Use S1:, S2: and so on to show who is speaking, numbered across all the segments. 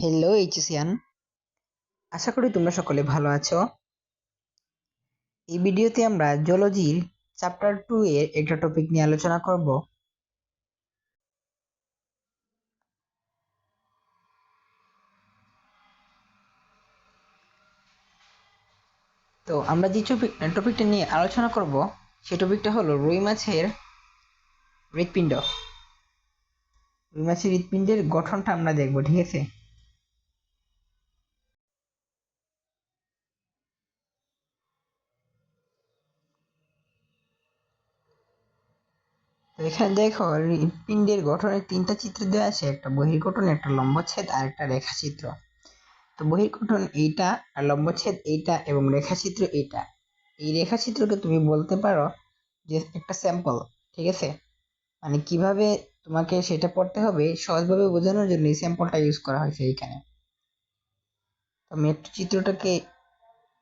S1: Hello এইচএসিয়ান আশা করি তোমরা সকলে ভালো আছো। এই ভিডিওতে আমরা জুলজির চ্যাপ্টার টু এর একটা টপিক নিয়ে আলোচনা করব। তো আমরা যে টপিক টপিকটা নিয়ে আলোচনা করব সেই টপিকটা হলো রুই মাছের হৃৎপিণ্ড। রুই মাছের হৃৎপিণ্ডের গঠনটা আমরা দেখব, ঠিক আছে? এখানে দেখো হৃৎপিণ্ডের গঠনের তিনটা চিত্র দেওয়া আছে, একটা বহির্গঠন, একটা লম্বচ্ছেদ আর একটা রেখাচিত্র। তো বহির্গঠন এইটা আর লম্বচ্ছেদ এইটা এবং রেখাচিত্র এইটা। এই রেখাচিত্রকে তুমি বলতে পারো যে একটা স্যাম্পল, ঠিক আছে? মানে কীভাবে তোমাকে সেটা পড়তে হবে সহজভাবে বোঝানোর জন্য এই স্যাম্পলটা ইউজ করা হয়েছে এইখানে। তো একটু চিত্রটাকে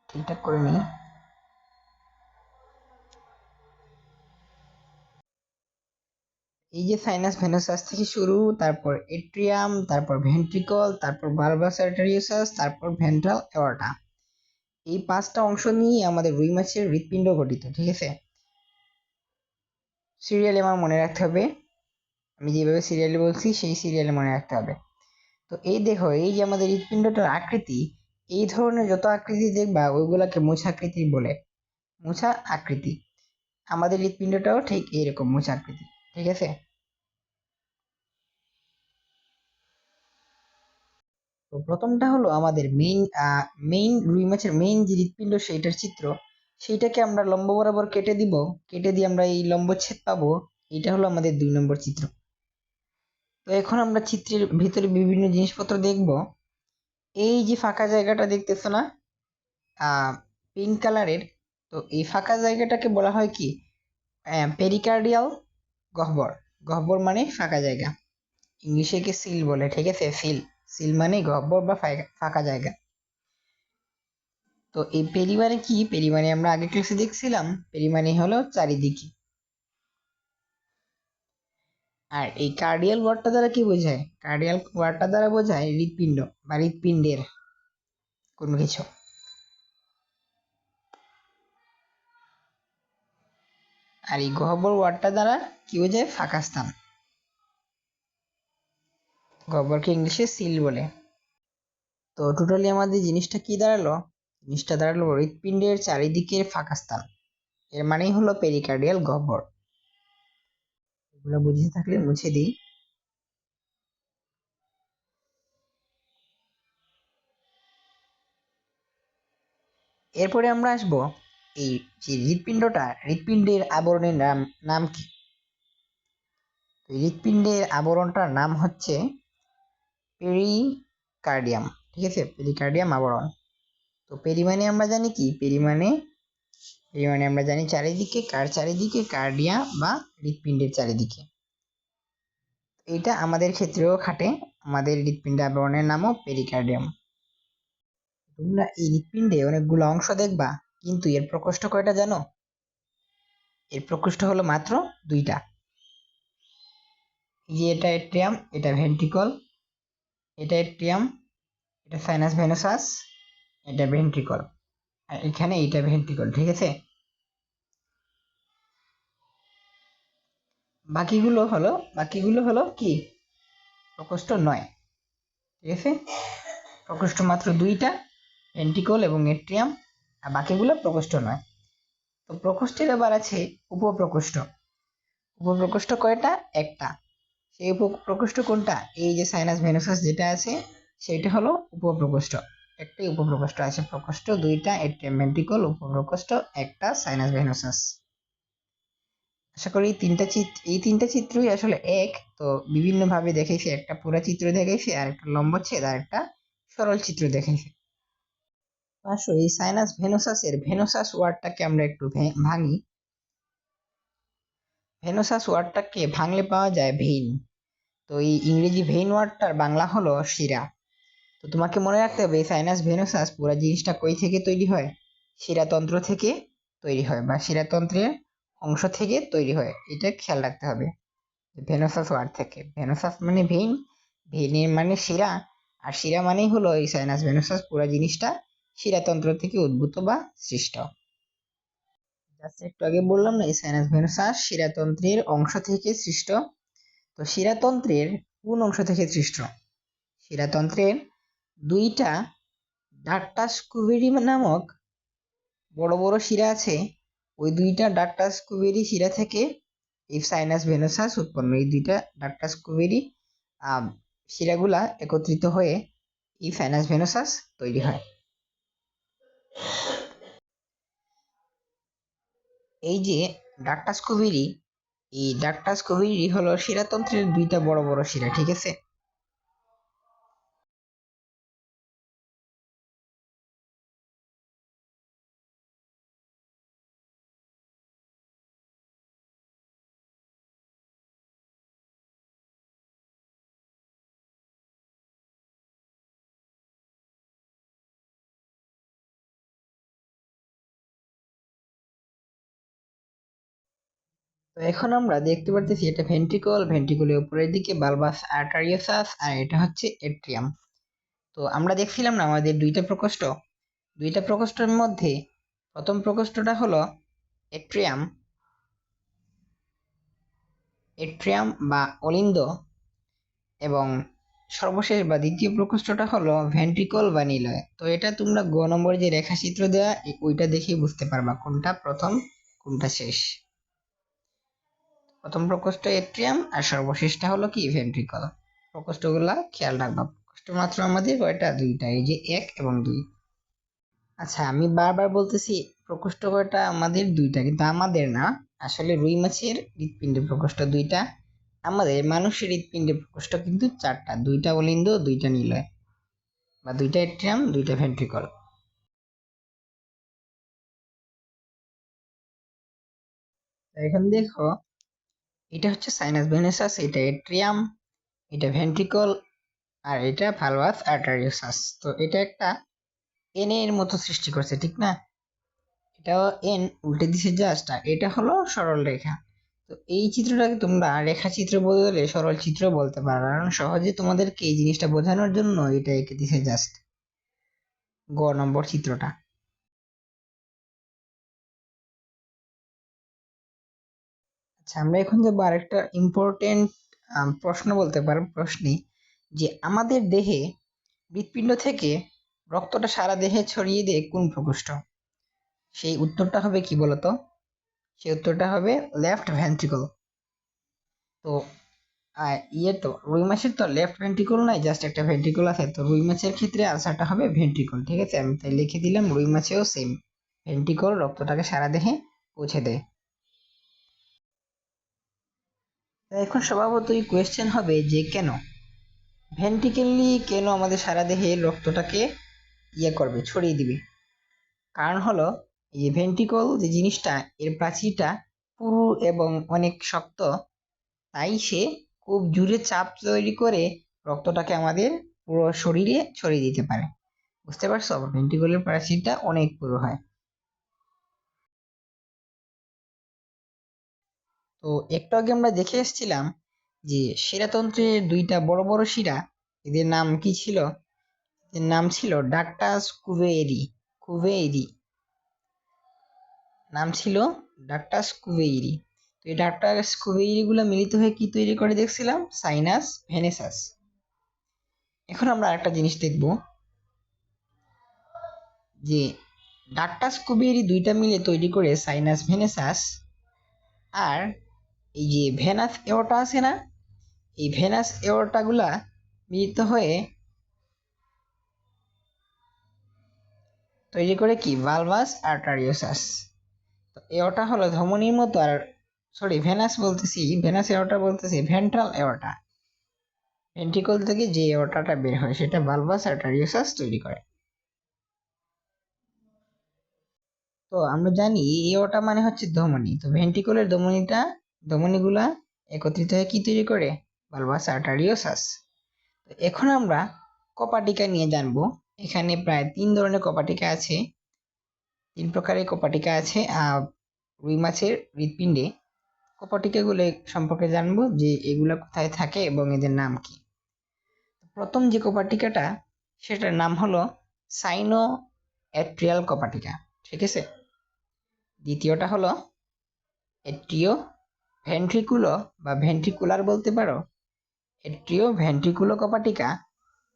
S1: ঠিকঠাক করে নিই। এই যে সাইনাস ভেনোসাস থেকে শুরু, তারপর এট্রিয়াম তারপর ভেন্ট্রিকল তারপর বারবাস আর্টারিওসাস তারপর ভেন্ট্রাল অ্যাওর্টা এই পাঁচটা অংশ নিয়ে আমাদের রুই মাছের হৃৎপিণ্ড গঠিত, ঠিক আছে? সিরিয়ালে আমার মনে রাখতে হবে। আমি যেভাবে সিরিয়ালে বলছি, সেই সিরিয়ালে মনে রাখতে হবে। তো এই দেখো, এই যে আমাদের হৃৎপিণ্ডটার আকৃতি, এই ধরনের যত আকৃতি দেখবা, ওইগুলাকে মোছা আকৃতি বলে। মোছা আকৃতি। আমাদের হৃৎপিণ্ডটাও ঠিক এইরকম মোছা আকৃতি, ঠিক আছে? তো প্রথমটা হলো আমাদের মেইন মেইন রুই মাছের মেইন যে হৃৎপিণ্ড সেইটার চিত্র, সেইটাকে আমরা লম্ব বরাবর কেটে দিব, কেটে দিয়ে আমরা এই লম্বচ্ছেদ পাবো এটা হলো আমাদের দুই নম্বর চিত্র। তো এখন আমরা চিত্রের ভিতরে বিভিন্ন জিনিসপত্র দেখব। এই যে ফাঁকা জায়গাটা দেখতেছো না? পিঙ্ক কালারের তো এই ফাঁকা জায়গাটাকে বলা হয় কি? পেরিকার্ডিয়াল গহ্বর। গহ্বর মানে ফাঁকা জায়গা। ইংলিশে কে সিল বলে, ঠিক আছে? সিল সিল মানে গহ্বর বা ফাঁকা জায়গা। তো এই পেরিমানে কি? পেরিমানে আমরা আগে ক্লাসে দেখছিলাম পেরিমানে হলো চারিদিকে। আর এই কার্ডিয়াল ওয়ার্ডটা দ্বারা কি বোঝায়? কার্ডিয়াল ওয়ার্ডটা দ্বারা বোঝায় হৃৎপিণ্ড বা হৃৎপিণ্ডের কোনো কিছু। আর এই গহ্বর ওয়ার্ডটা দ্বারা কি বোঝায়? ফাঁকা স্থান। গহ্বরকে ইংলিশে সিল বলে। তো টোটালি আমাদের জিনিসটা কি দাঁড়াল? জিনিসটা দাঁড়াল হৃৎপিণ্ডের চারিদিকের ফাঁকা স্থান। এর মানেই হলো পেরিকার্ডিয়াল গহ্বর এগুলো বুঝে থাকলে মুছে দিই। এরপরে আমরা আসব এই যে হৃৎপিণ্ডটা, হৃৎপিণ্ডের আবরণের নাম নাম কি? হৃৎপিণ্ডের আবরণটার নাম হচ্ছে পেরিকার্ডিয়াম ঠিক আছে? পেরিকার্ডিয়াম আবরণ। তো পেরিমানে আমরা জানি কি? পেরিমানে পেরিমানে আমরা জানি চারিদিকে কার চারিদিকে? কার্ডিয়া বা হৃৎপিণ্ডের চারিদিকে। এটা আমাদের ক্ষেত্রেও খাটে, আমাদের হৃৎপিণ্ড আবরণের নামও পেরিকার্ডিয়াম তোমরা এই হৃৎপিণ্ডে অনেকগুলো অংশ দেখবা, কিন্তু এর প্রকোষ্ঠ কয়টা জানো? এর প্রকোষ্ঠ হলো মাত্র দুইটা। এই যে এটা এট্রিয়াম এটা ভেন্ট্রিকল এটা এট্রিয়াম এটা সাইনাস ভেনোসাস এটা ভেন্ট্রিকল আর এখানে এটা ভেন্ট্রিকল ঠিক আছে? বাকিগুলো হলো বাকিগুলো হলো কি? প্রকোষ্ঠ নয়, ঠিক আছে? প্রকোষ্ঠ মাত্র দুইটা ভেন্ট্রিকল এবং এট্রিয়াম আর বাকিগুলো প্রকোষ্ঠ নয়। তো প্রকোষ্ঠের আবার আছে, উপপ্রকোষ্ঠ। উপপ্রকোষ্ঠ কয়টা? একটা। সেই উপপ্রকোষ্ঠ কোনটা? এই যে সাইনাস ভেনোসাস যেটা আছে, সেটা হলো উপপ্রকোষ্ঠ। একটাই উপপ্রকোষ্ঠ আছে, প্রকোষ্ঠ দুইটা এট্রিয়াম ভেন্ট্রিকল উপপ্রকোষ্ঠ একটা সাইনাস ভেনোসাস আশা করি তিনটা চিত্র এই তিনটা চিত্রই আসলে এক, তো বিভিন্নভাবে দেখেছি, একটা পুরা চিত্র দেখেছি, আর একটা লম্বচ্ছেদ আর একটা সরল চিত্র দেখেছি। আসো, এই সাইনাস ভেনোসাসের ভেনোসাস ওয়ার্ডটাকে আমরা একটু ভাঙি। ভেনোসাস ওয়ার্ডটাকে ভাঙলে পাওয়া যায় ভেইন। তো এই ইংরেজি ভেইন ওয়ার্ডটার বাংলা হলো শিরা। তো তোমাকে মনে রাখতে হবে সাইনাস ভেনোসাস পুরো জিনিসটা কই থেকে তৈরি হয়? শিরাতন্ত্র থেকে তৈরি হয় বা শিরাতন্ত্রের অংশ থেকে তৈরি হয়, এটা খেয়াল রাখতে হবে। ভেনোসাস ওয়ার্ড থেকে ভেনোসাস মানে ভেইন ভেইনের মানে শিরা, আর শিরা মানেই হলো এই সাইনাস ভেনোসাস পুরো জিনিসটা শিরাতন্ত্র থেকে উদ্ভূত বা সৃষ্ট। জাস্ট একটু আগে বললাম না, এই সাইনাস ভেনোসাস শিরাতন্ত্রের অংশ থেকে সৃষ্ট তো শিরাতন্ত্রের কোন অংশ থেকে সৃষ্ট? শিরাতন্ত্রের দুইটা ডাক্টাস কুবেরি নামক বড় বড় শিরা আছে। ওই দুইটা ডাক্টাস কুবেরি শিরা থেকে এই সাইনাস ভেনোসাস উৎপন্ন। এই দুইটা ডাক্টাস কুবেরি শিরাগুলা একত্রিত হয়ে এই সাইনাস ভেনোসাস তৈরি হয়। এই যে ডাক্টাস কুবেরি এই ডাকটাস কুবেরি হলো শিরাতন্ত্রের দুইটা বড় বড় শিরা ঠিক আছে? তো এখন আমরা দেখতে পারতেছি এটা ভেন্ট্রিকল ভেন্ট্রিকলের উপরের দিকে বালবাস আর্টারিওসাস আর এটা হচ্ছে এট্রিয়াম তো আমরা দেখছিলাম না আমাদের দুইটা প্রকোষ্ঠ? দুইটা প্রকোষ্ঠের মধ্যে প্রথম প্রকোষ্ঠটা হলো এট্রিয়াম এট্রিয়াম বা অলিন্দ এবং সর্বশেষ বা দ্বিতীয় প্রকোষ্ঠটা হলো ভেন্ট্রিকল বা নিলয়। তো এটা তোমরা গ নম্বর যে রেখাচিত্র দেওয়া ওইটা দেখেই বুঝতে পারবা কোনটা প্রথম, কোনটা শেষ। প্রথম প্রকোষ্ঠ এট্রিয়াম, আর সর্বশেষটা হলো কি? ভেন্ট্রিকল। প্রকোষ্ঠগুলা খেয়াল রাখবা। প্রকোষ্ঠ মাত্র আমাদের কয়টা? দুইটা। এই যে এক এবং দুই। আচ্ছা আমি বারবার বলতেছি, প্রকোষ্ঠ কয়টা? আমাদের দুইটা, কিন্তু আমাদের না। আসলে রুই মাছের হৃৎপিণ্ডের প্রকোষ্ঠ দুইটা, আমাদের মানুষের হৃৎপিণ্ডের প্রকোষ্ঠ কিন্তু চারটা। দুইটা অলিন্দ, দুইটা নিলয়। বা দুইটা এট্রিয়াম, দুইটা ভেন্ট্রিকল। এখন দেখো এটা হচ্ছে সাইনাস ভেনেসাস এটা এট্রিয়াম এটা ভেন্ট্রিকল আর এটা ভালভাস আর্টারিওসাস তো এটা একটা এন এর মতো সৃষ্টি করছে, ঠিক না? এটাও এন উল্টে দিছে জাস্ট আর এটা হলো সরল রেখা। তো এই চিত্রটাকে তোমরা রেখা চিত্র বদলে সরল চিত্র বলতে পারো, কারণ সহজে তোমাদেরকে এই জিনিসটা বোঝানোর জন্য এটা এঁকে দিছে জাস্ট গ নম্বর চিত্রটা। আচ্ছা আমরা এখন যাব আরেকটা ইম্পর্টেন্ট প্রশ্ন বলতে পারো, প্রশ্নে, যে আমাদের দেহে হৃৎপিণ্ড থেকে রক্তটা সারা দেহে ছড়িয়ে দেয় কোন প্রকোষ্ঠ সেই উত্তরটা হবে কি বলতো? সেই উত্তরটা হবে লেফট ভেন্ট্রিকল তো ইয়ে তো, রুই মাছের তো লেফট ভেন্ট্রিকল নাই জাস্ট একটা ভেন্ট্রিকল আছে, তো রুই মাছের ক্ষেত্রে আনসারটা হবে ভেন্ট্রিকল ঠিক আছে? আমি তাই লিখে দিলাম, রুই মাছেও সেম ভেন্ট্রিকল রক্তটাকে সারা দেহে পৌঁছে দেয়। এখন স্বভাবতই কোয়েশ্চেন হবে যে কেন? ভেন্ট্রিকেলি কেন আমাদের সারা দেহে রক্তটাকে ইয়ে করবে, ছড়িয়ে দিবে? কারণ হলো, এই যে ভেন্ট্রিকল যে জিনিসটা, এর প্রাচীরটা পুরু এবং অনেক শক্ত, তাই সে খুব জোরে চাপ তৈরি করে রক্তটাকে আমাদের পুরো শরীরে ছড়িয়ে দিতে পারে। বুঝতে পারছ? ভেন্ট্রিকলের প্রাচীরটা অনেক পুরো হয়। তো একটু আগে আমরা দেখে এসেছিলাম যে শিরাতন্ত্রের দুইটা বড় বড় শিরা, এদের নাম কি ছিল? এদের নাম ছিল ডাক্টাস কুভেরি কুভেরি নাম ছিল ডাক্টাস কুভেরি তো এই ডাক্টাস কুভেরি গুলো মিলিত হয়ে কি তৈরি করে দেখছিলাম? Sinus venosus. এখন আমরা একটা জিনিস দেখব যে ডাক্টাস কুবেরি দুইটা মিলে তৈরি করে সাইনাস ভেনেসাস আর এই যে ভেনাস এওটা আছে না? এই ভেনাস এওটাগুলা মিলিত হয়ে তৈরি করে কি? ভালভাস আর্টারিওসাস তো এওটা হলো ধমনির মতো আর সরি ভেনাস বলতেছি, ভেনাস এওটা বলতেছি ভেন্ট্রাল এওটা ভেন্ট্রিকল থেকে যে এওটাটা বের হয়, সেটা ভালভাস আর্টারিওসাস তৈরি করে। তো আমরা জানি এওটা মানে হচ্ছে ধমনী। তো ভেন্ট্রিকলের ধমনীটা ধমনীগুলা একত্রিত হয়ে কি তৈরি করে? ভালভাস আর্টারিওসাস তো এখন আমরা কপাটিকা নিয়ে জানব। এখানে প্রায় তিন ধরনের কপাটিকা আছে। তিন প্রকারের কপাটিকা আছে। রুই মাছের হৃৎপিণ্ডে। কপাটিকাগুলো সম্পর্কে জানব যে এগুলো কোথায় থাকে এবং এদের নাম কি। প্রথম যে কপাটিকাটা, সেটার নাম হলো সাইনো অ্যাট্রিয়াল কপাটিকা। ঠিক আছে? দ্বিতীয়টা হলো এট্রিও ভেন্ট্রিকুলো বা ভেন্ট্রিকুলার বলতে পারো? এট্রিও ভেন্ট্রিকুলো কপাটিকা।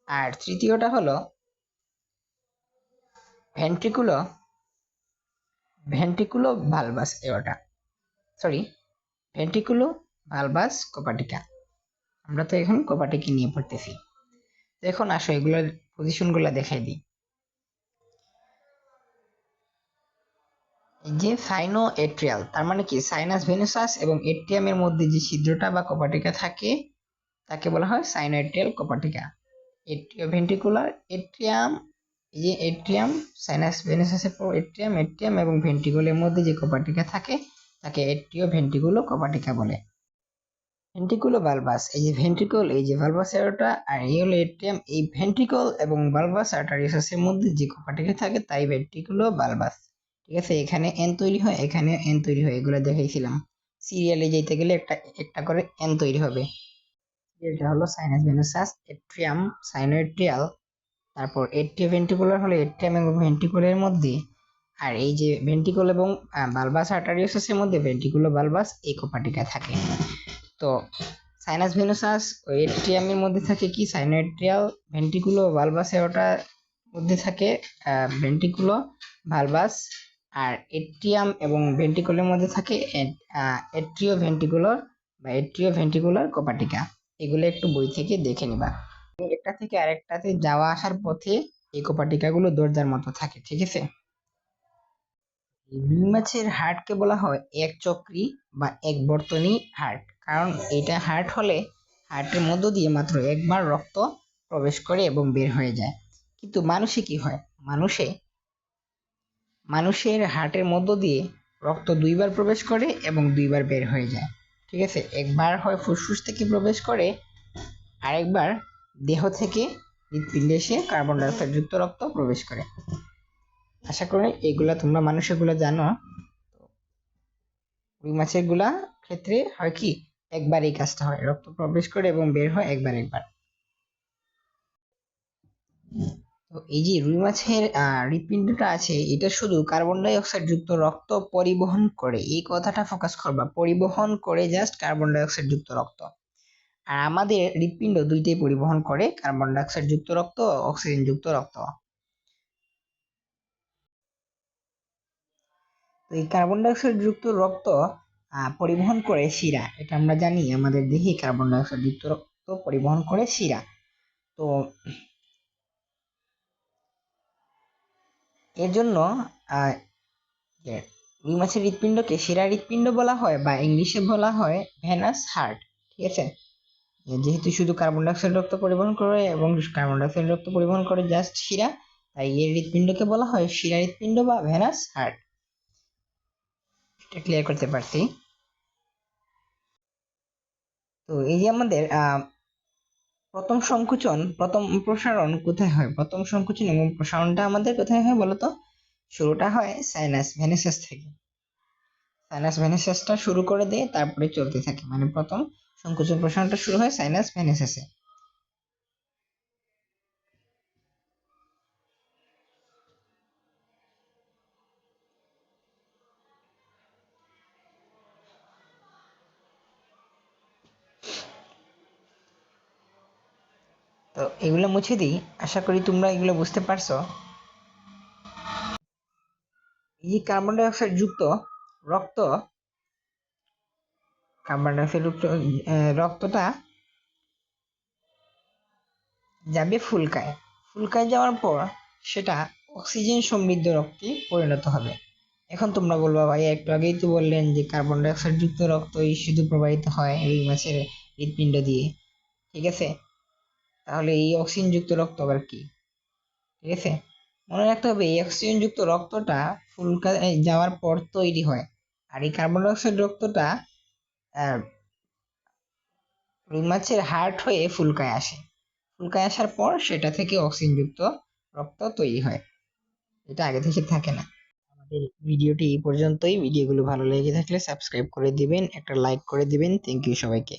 S1: আর তৃতীয়টা হলো ভেন্ট্রিকুলো ভেন্ট্রিকুলো ভালবাস এওটা সরি ভেন্ট্রিকুলো ভালবাস কপাটিকা। আমরা তো এখন কপাটিকি নিয়ে পড়তেছি। এখন আসো এগুলোর পজিশনগুলো দেখাই দিই। যে সাইনো এট্রিয়াল তার মানে কি? সাইনাস ভেনুসাস এবং এট্রিয়ামের মধ্যে যে ছিদ্রটা বা কপাটিকা থাকে, তাকে বলা হয় সাইনো এট্রিয়াল কপাটিকা। এট্রিও ভেন্ট্রিকুলার এট্রিয়াম এই যে এট্রিয়াম সাইনাস ভেনুসাসের পর এট্রিয়াম এট্রিয়াম এবং ভেন্ট্রিকুলের মধ্যে যে কপাটিকা থাকে, তাকে এট্রিও ভেন্ট্রিকুলো কপাটিকা বলে। ভেন্ট্রিকুলো ভালভাস এই যে ভেন্ট্রিকল এই যে ভালভাস এরোটা আর এই হলো এট্রিয়াম এই ভেন্ট্রিকল এবং ভালভাস আর্টারিয়াসের মধ্যে যে কপাটিকা থাকে, তাই ভেন্ট্রিকুলো ভালভাস ঠিক আছে? এখানে এন তৈরি হয়, এখানে এন তৈরি হয়, এগুলো দেখাইছিলাম। সিরিয়ালে যেতে গেলে একটা একটা করে এন তৈরি হবে। এটা হলো সাইনাস ভেনুসাস এট্রিয়াম সাইনোএট্রিয়াল তারপর এট্রিও ভেন্ট্রিকুলার হলো এট্রিয়াম এবং ভেন্ট্রিকুলের মধ্যে। আর এই যে ভেন্ট্রিকুল এবং বালবাস আর্টারিওসাসের মধ্যে ভেন্ট্রিকুলো বালবাস এই কপাটিকা থাকে। তো সাইনাস ভেনুসাস এট্রিয়ামের মধ্যে থাকে কি? সাইনোএট্রিয়াল ভেন্ট্রিকুলো বালবাস ওটার মধ্যে থাকে ভেন্ট্রিকুলো ভালবাস আর এট্রিয়াম এবং ভেন্ট্রিকুলের মধ্যে থাকে এট্রিও ভেন্ট্রিকুলার বা এট্রিও ভেন্ট্রিকুলার কোপাটিকা এগুলো একটু বই থেকে দেখে নিবা। একটা থেকে আরেকটাতে যাওয়া আসার পথে এই কোপাটিকাগুলো দরজার মতো থাকে, ঠিক আছে? রুই মাছের হার্টকে বলা হয় এক চক্রী বা এক বর্তনী হার্ট কারণ এটা হার্ট হলে হার্টের মধ্য দিয়ে মাত্র একবার রক্ত প্রবেশ করে এবং বের হয়ে যায়। কিন্তু মানুষে কি হয়? মানুষে মানুষের হার্টের মধ্য দিয়ে রক্ত দুইবার প্রবেশ করে এবং দুইবার বের হয়ে যায়। ঠিক আছে? একবার হয় ফুসফুস থেকে প্রবেশ করে, আরেকবার দেহ থেকে হৃৎপিণ্ডে এসে কার্বন ডাইঅক্সাইড যুক্ত রক্ত প্রবেশ করে। আশা করি এগুলা তোমরা মানুষেরগুলো জানো। রুই মাছেরগুলা ক্ষেত্রে হয় কি, একবার এই কাজটা হয়। রক্ত প্রবেশ করে এবং বের হয় একবার একবার। তো এই যে রুই মাছের হৃৎপিণ্ডটা আছে, এটা শুধু কার্বন ডাই অক্সাইড যুক্ত রক্ত পরিবহন করে, এই কথাটা ফোকাস করবা পরিবহন করে জাস্ট কার্বন ডাই অক্সাইড যুক্ত রক্ত। আর আমাদের হৃৎপিণ্ড দুইটাই পরিবহন করে কার্বন ডাই অক্সাইড যুক্ত রক্ত অক্সিজেন যুক্ত রক্ত। তো এই কার্বন ডাই অক্সাইড যুক্ত রক্ত পরিবহন করে শিরা, এটা আমরা জানি, আমাদের দেহে কার্বন ডাই অক্সাইড যুক্ত রক্ত পরিবহন করে শিরা। তো এর জন্য রুই মাছের হৃৎপিণ্ডকে শিরা হৃৎপিণ্ড বলা হয় বা ইংলিশে বলা হয় ভেনাস হার্ট, ঠিক আছে? যেহেতু শুধু কার্বন ডাইঅক্সাইড রক্ত পরিবহন করে এবং কার্বন ডাইঅক্সাইড রক্ত পরিবহন করে জাস্ট শিরা, তাই এর হৃৎপিণ্ডকে বলা হয় শিরা হৃৎপিণ্ড বা ভেনাস হার্ট। এটা ক্লিয়ার করতে পারছি। তো এই যে আমাদের প্রথম সংকুচন, প্রথম প্রসারণ কোথায় হয়? প্রথম সংকুচন এবং প্রসারণটা আমাদের কোথায় হয় বলতো? শুরুটা হয় সাইনাস ভেনিসাস থেকে। সাইনাস ভেনিসাসটা শুরু করে দিয়ে তারপরে চলতে থাকে। মানে প্রথম সংকুচন প্রসারণটা শুরু হয় সাইনাস ভেনেসাসে তো এগুলো মুছে দিই। আশা করি তোমরা এগুলো বুঝতে পারছ। এই কার্বন ডাইঅক্সাইড যুক্ত রক্ত কার্বন ডাইঅক্সাইড রক্তটা যাবে ফুলকায়। ফুলকায় যাওয়ার পর সেটা অক্সিজেন সমৃদ্ধ রক্তে পরিণত হবে। এখন তোমরা বলবা, ভাই, একটু আগেই তো বললেন যে কার্বন ডাইঅক্সাইড যুক্ত রক্তই শুধু প্রবাহিত হয় রুই মাছের হৃৎপিণ্ড দিয়ে। ঠিক আছে? তাহলে এই অক্সিজেন যুক্ত রক্ত আবার কি? ঠিক আছে? মনে রাখতে হবে, এই অক্সিজেন যুক্ত রক্তটা ফুলকা যাওয়ার পর তৈরি হয়। আর এই কার্বন ডাইঅক্সাইড রক্তটা রুই মাছের হার্ট হয়ে ফুলকায় আসে। ফুলকায় আসার পর সেটা থেকে অক্সিজেন যুক্ত রক্ত তৈরি হয়। এটা আগে থেকে থাকে না। আমাদের ভিডিওটি এই পর্যন্তই। ভিডিওগুলো ভালো লেগে থাকলে সাবস্ক্রাইব করে দিবেন, একটা লাইক করে দিবেন। থ্যাংক ইউ সবাইকে।